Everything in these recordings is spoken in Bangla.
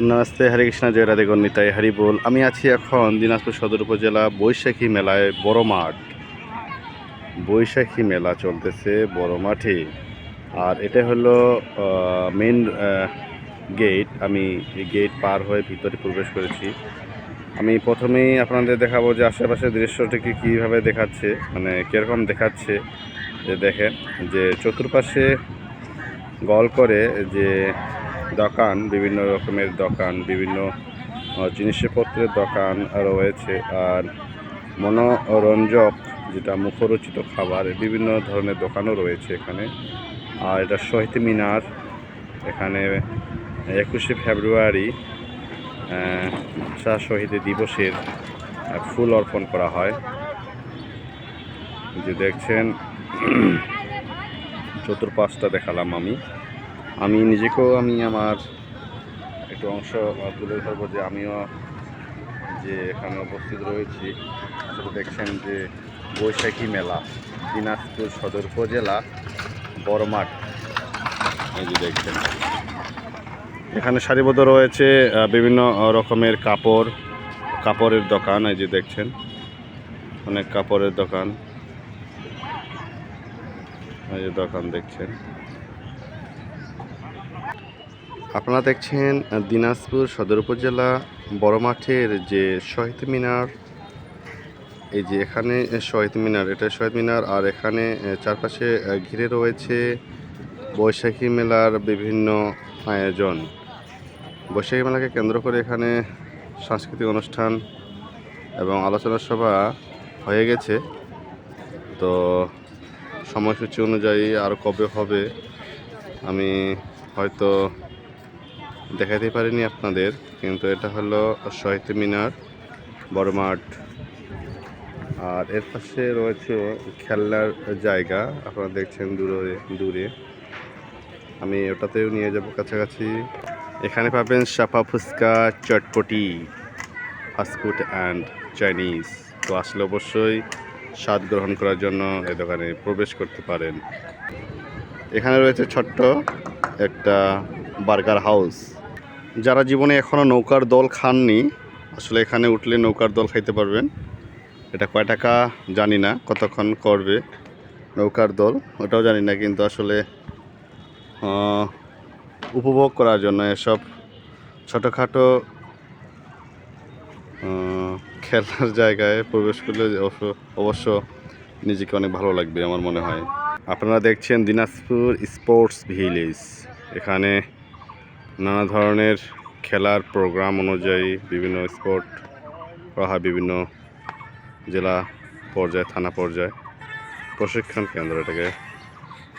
নমস্তে, হরে কৃষ্ণ, জয় রাধে গণিতাই হরি বল। আমি আছি এখন দিনাজপুর সদর উপজেলা বৈশাখী মেলায় বড় মাঠ। বৈশাখী মেলা চলতেছে বড় মাঠে। আর এটা হলো মেন গেট আমি এই গেট পার হয়ে ভিতরে প্রবেশ করেছি। আমি প্রথমেই আপনাদের দেখাবো যে আশেপাশের দৃশ্যটিকে কীভাবে দেখাচ্ছে মানে কীরকম দেখাচ্ছে। যে দেখেন, যে চতুর্পাশে গল করে যে দোকান, বিভিন্ন রকমের দোকান, বিভিন্ন জিনিসপত্রের দোকান রয়েছে আর মনোরঞ্জক যেটা মুখরোচিত খাবার, বিভিন্ন ধরনের দোকানও রয়েছে এখানে। আর এটা শহীদ মিনার, এখানে একুশে ফেব্রুয়ারি শাহ শহীদ দিবসের ফুল অর্পণ করা হয়। যে দেখছেন, চতুর্পাশটা দেখালাম আমি। আমি নিজেকেও আমি আমার একটু অংশ তুলে ধরবো যে আমিও যে এখানে উপস্থিত রয়েছি, আসলে দেখছেন যে বৈশাখী মেলা, দিনাজপুর সদর উপজেলা, বড়মাঠ। এই যে দেখছেন। এখানে সারিবদ্ধ রয়েছে বিভিন্ন রকমের কাপড়, কাপড়ের দোকান, এই যে দেখছেন। অনেক কাপড়ের দোকান। এই যে দোকান দেখছেন। আপনারা দেখছেন দিনাজপুর সদর উপজেলা বড় মাঠের যে শহীদ মিনার। এই যে এখানে শহীদ মিনার, এটা শহীদ মিনার, আর এখানে চারপাশে ঘিরে রয়েছে বৈশাখী মেলার বিভিন্ন আয়োজন। বৈশাখী মেলাকে কেন্দ্র করে এখানে সাংস্কৃতিক অনুষ্ঠান এবং আলোচনা সভা হয়ে গেছে। তো সময়সূচি অনুযায়ী আর কবে হবে, আমি হয়তো দেখাতে পারিনি আপনাদের, কিন্তু এটা হলো শহীদ মিনার, বড় মাঠ। আর এর পাশে রয়েছে খেলনার জায়গা, আপনারা দেখছেন দূরে দূরে। আমি ওটাতেও নিয়ে যাব কাছাকাছি। এখানে পাবেন সাপা ফুচকা, চটপটি ফাস্টফুড অ্যান্ড চাইনিজ। তো আসলে অবশ্যই স্বাদ গ্রহণ করার জন্য এ দোকানে প্রবেশ করতে পারেন। এখানে রয়েছে ছোট্ট একটা বার্গার হাউস। যারা জীবনে এখনও নৌকার দল খাননি, আসলে এখানে উঠলে নৌকার দল খাইতে পারবেন। এটা কয় টাকা জানি না কতক্ষণ করবে নৌকার দল, ওটাও জানি না, কিন্তু আসলে উপভোগ করার জন্য এসব ছোটোখাটো খেলার জায়গায় প্রবেশ করলে অবশ্য নিজেকে অনেক ভালো লাগবে আমার মনে হয়। আপনারা দেখছেন দিনাজপুর স্পোর্টস ভিলেজ। এখানে নানা ধরনের খেলার প্রোগ্রাম অনুযায়ী বিভিন্ন স্পোর্ট করা হয় বিভিন্ন জেলা পর্যায়ে, থানা পর্যায়ে প্রশিক্ষণ কেন্দ্র এটাকে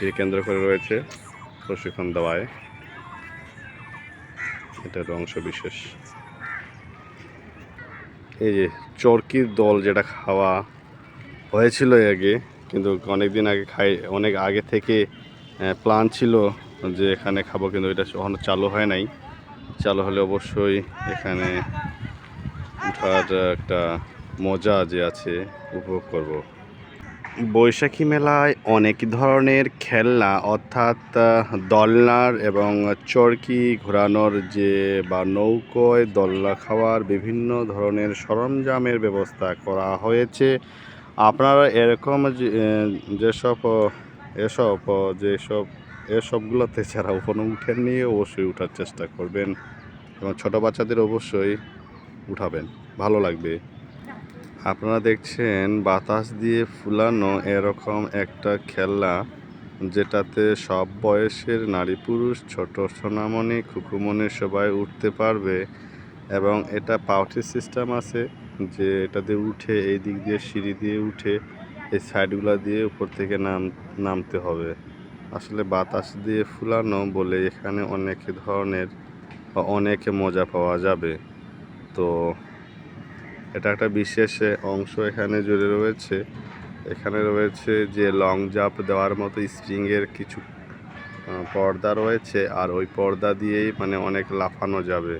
এই কেন্দ্র করে রয়েছে প্রশিক্ষণ দেওয়ায়। এটার অংশ বিশেষ। এই যে চরকির দল যেটা খাওয়া হয়েছিল আগে, কিন্তু অনেক দিন আগে খাই, অনেক আগে থেকে প্ল্যান ছিল যে এখানে খাব কিন্তু এটা এখনও চালু হয় নাই। চালু হলে অবশ্যই এখানে ওঠার একটা মজা যে আছে উপভোগ করব। বৈশাখী মেলায় অনেক ধরনের খেলনা অর্থাৎ দোলনার এবং চরকি ঘোরানোর যে বা নৌকোয় দোলনা খাওয়ার বিভিন্ন ধরনের সরঞ্জামের ব্যবস্থা করা হয়েছে। আপনারা এরকম যেসব এসব যেসব এসবগুলোতে যারা উপরে নিয়ে অবশ্যই উঠার চেষ্টা করবেন এবং ছোটো বাচ্চাদের অবশ্যই উঠাবেন। ভালো লাগবে। আপনারা দেখছেন বাতাস দিয়ে ফুলানো এরকম একটা খেলনা যেটাতে সব বয়সের নারী পুরুষ, ছোট সোনামণি, খুকুমণি সবাই উঠতে পারবে এবং এটা পাউটি সিস্টেম আছে যে এটাতে উঠে, এই দিক দিয়ে সিঁড়ি দিয়ে উঠে, এই সাইডগুলো দিয়ে উপর থেকে নাম, নামতে হবে। আসলে বাতাস দিয়ে ফুলানো বলে এখানে অনেক ধরনের অনেক মজা পাওয়া যাবে। তো এটা একটা বিশেষ অংশ এখানে জুড়ে রয়েছে। এখানে রয়েছে যে লং জাম্প দেওয়ার মতো স্প্রিংয়ের কিছু পর্দা রয়েছে আর ওই পর্দা দিয়েই মানে অনেক লাফানো যাবে।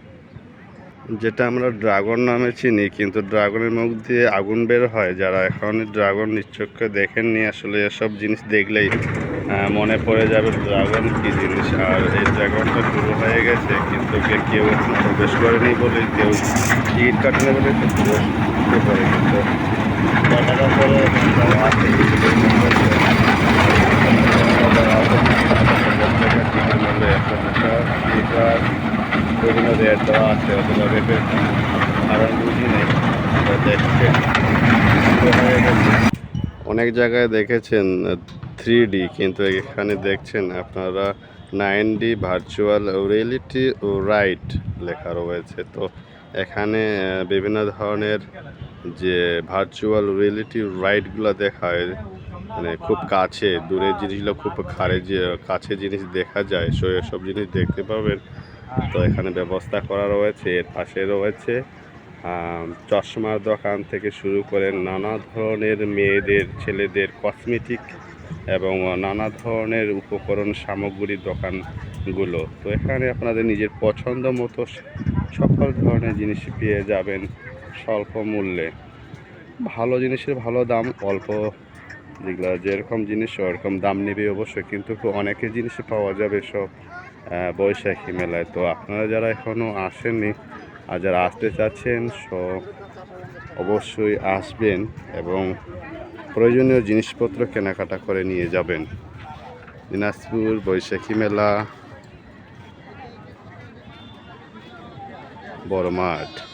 যেটা আমরা ড্রাগন নামে চিনি, কিন্তু ড্রাগনের মুখ দিয়ে আগুন বের হয়। যারা এখন ড্রাগন নিশ্চয়কে দেখেননি, আসলে এসব জিনিস দেখলেই মনে পড়ে যাবে ড্রাগন কি জিনিস। আর এই ড্রাগনটা শুরু হয়ে গেছে, কিন্তু কেউ প্রবেশ করেনি বলে, কেউ টিকিট কাটেনি বলে কিন্তু বিভিন্ন রেট আছে রেটের দেখছে হয়ে অনেক জায়গায় দেখেছেন থ্রি কিন্তু এখানে দেখছেন আপনারা nine D virtual, reality right লেখা রয়েছে। তো এখানে বিভিন্ন ধরনের যে ভার্চুয়াল রিয়েলিটি রাইডগুলো দেখায় মানে খুব কাছে, দূরের জিনিসগুলো খুব খারে কাছে জিনিস দেখা যায়, সো এসব জিনিস দেখতে পাবেন। তো এখানে ব্যবস্থা করা রয়েছে, এর পাশে রয়েছে চশমার দোকান থেকে শুরু করে নানা ধরনের মেয়েদের, ছেলেদের, কসমেটিক এবং নানা ধরনের উপকরণ সামগ্রীর দোকানগুলো। তো এখানে আপনাদের নিজের পছন্দ মতো সকল ধরনের জিনিস পেয়ে যাবেন স্বল্প মূল্যে। ভালো জিনিসের ভালো দাম, অল্প যেগুলো যেরকম জিনিস, ওরকম দাম নেবে অবশ্যই, কিন্তু অনেকে জিনিসই পাওয়া যাবে সব বৈশাখী মেলায়। তো আপনারা যারা এখনও আসেননি আর যারা আসতে চাচ্ছেন সো অবশ্যই আসবেন এবং প্রয়োজনীয় জিনিসপত্র কেনাকাটা করে নিয়ে যাবেন। দিনাজপুর বৈশাখী মেলা বড় মাঠ।